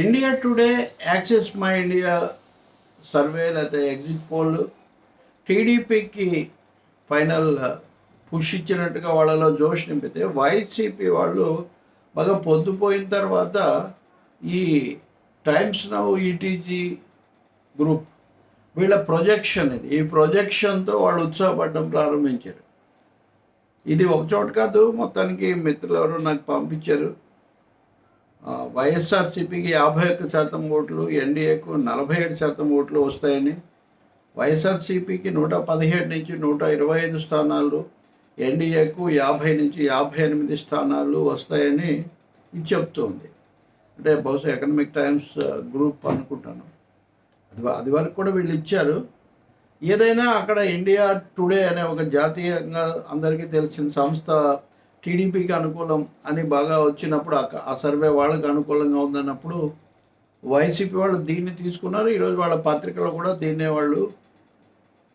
India Today Axis My India survey లేకపోతే exit poll టీడీపీకి final push ఇచ్చినట్టుగా వాళ్ళలో జోష్ నింపితే వైసీపీ వాళ్ళు బాగా పొద్దుపోయిన తర్వాత ఈ టైమ్స్ నౌ ఈటీజీ గ్రూప్ వీళ్ళ ప్రొజెక్షన్ ఇది. ఈ ప్రొజెక్షన్తో వాళ్ళు ఉత్సాహపడడం ప్రారంభించారు. ఇది ఒక చోట కాదు మొత్తానికి మిత్రులు ఎవరు నాకు పంపించారు. వైఎస్ఆర్సీపీకి యాభై ఒక్క శాతం ఓట్లు ఎన్డీఏకు నలభై ఏడు శాతం ఓట్లు వస్తాయని వైఎస్ఆర్సీపీకి నూట పదిహేడు నుంచి నూట ఇరవై ఐదు స్థానాలు ఎన్డీఏకు యాభై నుంచి యాభై ఎనిమిది స్థానాలు వస్తాయని ఇది చెప్తోంది. అంటే బహుశా ఎకనామిక్ టైమ్స్ గ్రూప్ అనుకుంటాను. అది అది వరకు కూడా వీళ్ళు ఇచ్చారు. ఏదైనా అక్కడ ఇండియా టుడే అనే ఒక జాతీయంగా అందరికీ తెలిసిన సంస్థ టీడీపీకి అనుకూలం అని బాగా వచ్చినప్పుడు ఆ- సర్వే వాళ్ళకి అనుకూలంగా ఉందన్నప్పుడు వైసీపీ వాళ్ళు దీన్ని తీసుకున్నారు. ఈరోజు వాళ్ళ పత్రికలో కూడా దీన్నే వాళ్ళు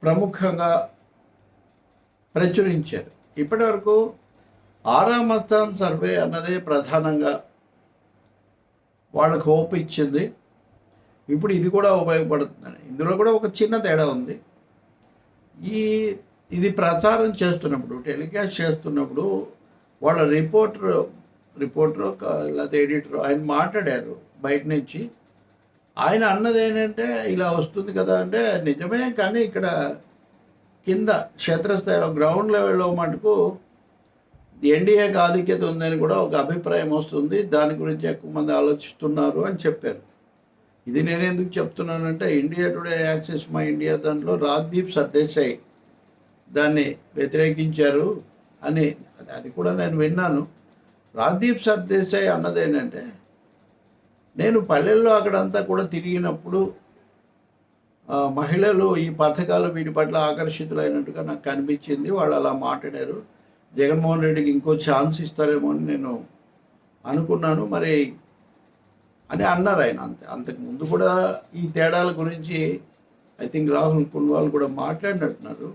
ప్రముఖంగా ప్రచురించారు. ఇప్పటి వరకు ఆరామస్థాన్ సర్వే అన్నదే ప్రధానంగా వాళ్ళకు హోప్ ఇచ్చింది. ఇప్పుడు ఇది కూడా ఉపయోగపడుతుందని. ఇందులో కూడా ఒక చిన్న తేడా ఉంది. ఈ ఇది ప్రచారం చేస్తున్నప్పుడు టెలికాస్ట్ చేస్తున్నప్పుడు వాళ్ళ రిపోర్టర్ రిపోర్టర్ లేకపోతే ఎడిటర్ ఆయన మాట్లాడారు బయట నుంచి. ఆయన అన్నది ఏంటంటే ఇలా వస్తుంది కదా అంటే నిజమే కానీ ఇక్కడ కింద క్షేత్రస్థాయిలో గ్రౌండ్ లెవెల్లో మటుకు ఎన్డీఏకి ఆధిక్యత ఉందని కూడా ఒక అభిప్రాయం వస్తుంది. దాని గురించి ఎక్కువ మంది ఆలోచిస్తున్నారు అని చెప్పారు. ఇది నేను ఎందుకు చెప్తున్నానంటే India Today Axis My India దాంట్లో రాజ్దీప్ సర్దేశాయ్. దాన్ని వ్యతిరేకించారు. అని అది- అది కూడా నేను విన్నాను. రాజ్దీప్ సర్దేశాయ్ అన్నది ఏంటంటే నేను పల్లెల్లో అక్కడంతా కూడా తిరిగినప్పుడు మహిళలు ఈ పథకాలు వీటి పట్ల ఆకర్షితులైనట్టుగా నాకు కనిపించింది. వాళ్ళు అలా మాట్లాడారు. జగన్మోహన్ రెడ్డికి ఇంకో ఛాన్స్ ఇస్తారేమో అని నేను అనుకున్నాను. మరి అని అన్నారు ఆయన అంతే. అంతకు ముందు కూడా ఈ తేడాల గురించి ఐ థింక్ రాహుల్ కున్వాల్ కూడా మాట్లాడినట్టున్నారు.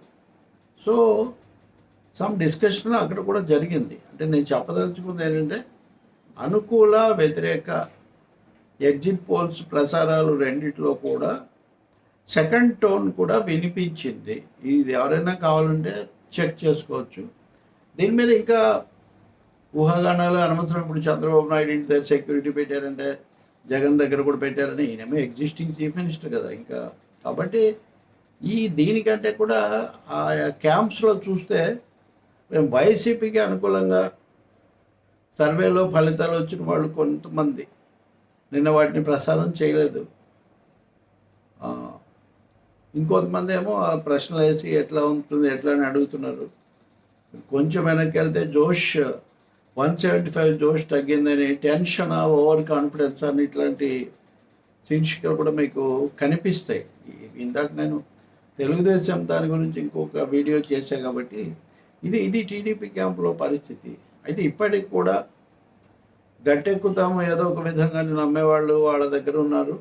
సో సమ్ డిస్కషన్ అక్కడ కూడా జరిగింది. అంటే నేను చెప్పదలుచుకుంది ఏంటంటే అనుకూల వ్యతిరేక ఎగ్జిట్ పోల్స్ ప్రసారాలు రెండిట్లో కూడా సెకండ్ టోన్ కూడా వినిపించింది. ఇది ఎవరైనా కావాలంటే చెక్ చేసుకోవచ్చు. దీని మీద ఇంకా ఊహాగానాలు అనవసరం. ఇప్పుడు చంద్రబాబు నాయుడు ఇంటి దగ్గర సెక్యూరిటీ పెట్టారంటే జగన్ దగ్గర కూడా పెట్టారని ఈయనేమో ఎగ్జిస్టింగ్ చీఫ్ మినిస్టర్ కదా ఇంకా. కాబట్టి ఈ దీనికంటే కూడా ఆ క్యాంప్స్లో చూస్తే మేము వైసీపీకి అనుకూలంగా సర్వేలో ఫలితాలు వచ్చిన వాళ్ళు కొంతమంది. నిన్న వాటిని ప్రసారం చేయలేదు. ఇంకొంతమంది ఏమో ఆ ప్రశ్నలు వేసి ఎట్లా ఉంటుంది ఎట్లా అని అడుగుతున్నారు. కొంచెం వెనక్కి వెళ్తే జోష్ వన్ సెవెంటీ ఫైవ్ జోష్ తగ్గిందని టెన్షన్ ఓవర్ కాన్ఫిడెన్స్ అని ఇట్లాంటి శీర్షికలు కూడా మీకు కనిపిస్తాయి. ఇందాక నేను తెలుగుదేశం దాని గురించి ఇంకొక వీడియో చేశా కాబట్టి ఇది ఇది టీడీపీ క్యాంపులో పరిస్థితి. అయితే ఇప్పటికి కూడా గట్టెక్కుతాము ఏదో ఒక విధంగా నమ్మేవాళ్ళు వాళ్ళ దగ్గర ఉన్నారు.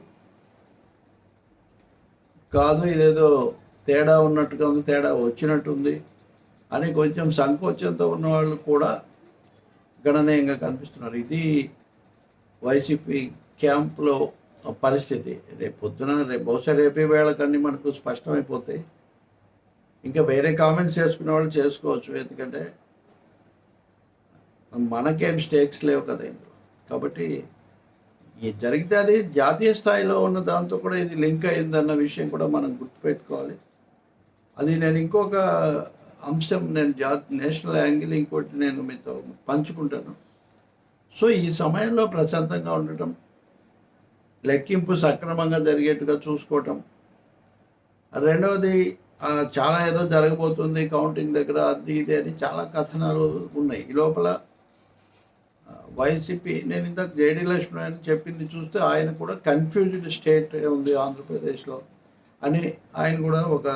కాదు ఇదేదో తేడా ఉన్నట్టుగా ఉంది తేడా వచ్చినట్టుంది అని కొంచెం సంకోచంతో ఉన్న వాళ్ళు కూడా గణనీయంగా కనిపిస్తున్నారు. ఇది వైసీపీ క్యాంప్లో పరిస్థితి. రేపు పొద్దున రేపు బహుశా రేపే వేళకన్నీ మనకు స్పష్టమైపోతాయి. ఇంకా వేరే కామెంట్స్ చేసుకునే వాళ్ళు చేసుకోవచ్చు. ఎందుకంటే మనకేం స్టేక్స్ లేవు కదా ఇందులో. కాబట్టి ఇది జరిగితే అది జాతీయ స్థాయిలో ఉన్న దాంతో కూడా ఇది లింక్ అయిందన్న విషయం కూడా మనం గుర్తుపెట్టుకోవాలి. అది నేను ఇంకొక అంశం నేను జా నేషనల్ యాంగిల్ ఇంకోటి నేను మీతో పంచుకుంటాను. సో ఈ సమయంలో ప్రశాంతంగా ఉండటం లెక్కింపు సక్రమంగా జరిగేట్టుగా చూసుకోవటం. రెండవది చాలా ఏదో జరగబోతుంది కౌంటింగ్ దగ్గర అది ఇది అని చాలా కథనాలు ఉన్నాయి. ఈ లోపల వైసీపీ నేను ఇందాక జేడీ లక్ష్మణ్ అని చెప్పింది చూస్తే ఆయన కూడా కన్ఫ్యూజ్డ్ స్టేట్ ఉంది ఆంధ్రప్రదేశ్లో అని ఆయన కూడా ఒక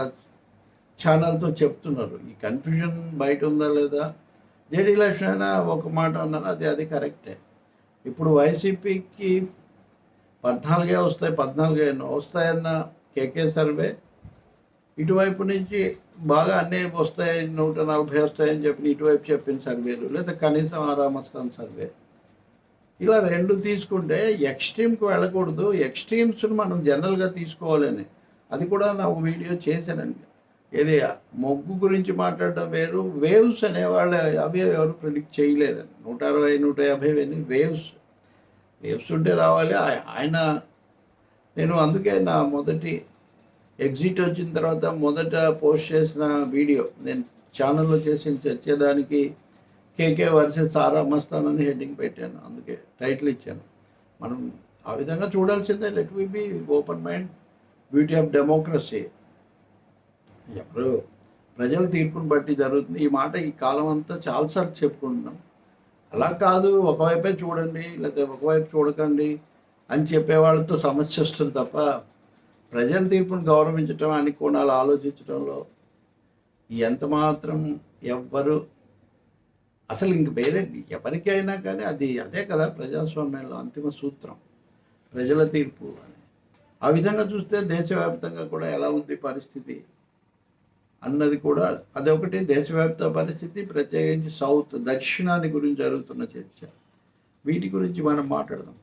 ఛానల్తో చెప్తున్నారు. ఈ కన్ఫ్యూజన్ బయట ఉందా లేదా? జేడీ లక్ష్మణ్ ఒక మాట అన్నారు? అది అది కరెక్టే ఇప్పుడు వైసీపీకి పద్నాలుగే వస్తాయి పద్నాలుగే వస్తాయన్న కేకే సర్వే ఇటువైపు నుంచి బాగా అన్నీ వస్తాయి నూట నలభై వస్తాయని చెప్పి ఇటువైపు చెప్పిన సర్వేలు లేదా కనీసం ఆరామస్థాన్ సర్వే. ఇలా రెండు తీసుకుంటే ఎక్స్ట్రీమ్కి వెళ్ళకూడదు. ఎక్స్ట్రీమ్స్ని మనం జనరల్గా తీసుకోవాలని. అది కూడా నా ఒక వీడియో చేశానండి. ఏది మొగ్గు గురించి మాట్లాడడం వేరు. వేవ్స్ అనేవాళ్ళు అవి ఎవరు ప్రిడిక్ట్ చేయలేరండి. నూట అరవై నూట యాభై అని వేవ్స్ వేవ్స్ ఉంటే రావాలి. ఆయన నేను అందుకే నా మొదటి ఎగ్జిట్ వచ్చిన తర్వాత మొదట పోస్ట్ చేసిన వీడియో నేను ఛానల్లో చేసిన చర్చేదానికి కేకే వర్సెస్ సారా మస్తాన్ అని హెడ్డింగ్ పెట్టాను. అందుకే టైటిల్ ఇచ్చాను. మనం ఆ విధంగా చూడాల్సిందే. Let we be open mind beauty of democracy ఎవరు ప్రజల తీర్పును బట్టి జరుగుతుంది. ఈ మాట ఈ కాలం అంతా చాలాసార్లు చెప్పుకుంటున్నాం. అలా కాదు ఒకవైపే చూడండి లేకపోతే ఒకవైపు చూడకండి అని చెప్పే వాళ్ళతో సమస్య వస్తుంది తప్ప ప్రజల తీర్పును గౌరవించటం అని కోణాలు ఆలోచించడంలో ఎంత మాత్రం ఎవ్వరు అసలు ఇంక వేరే ఎవరికైనా కానీ అది అదే కదా ప్రజాస్వామ్యంలో అంతిమ సూత్రం. ప్రజల తీర్పు అని. ఆ విధంగా చూస్తే దేశవ్యాప్తంగా కూడా ఎలా ఉంది పరిస్థితి అన్నది కూడా అదొకటి. దేశవ్యాప్త పరిస్థితి ప్రత్యేకించి సౌత్ దక్షిణాన్ని గురించి జరుగుతున్న చర్చ. వీటి గురించి మనం మాట్లాడదాం.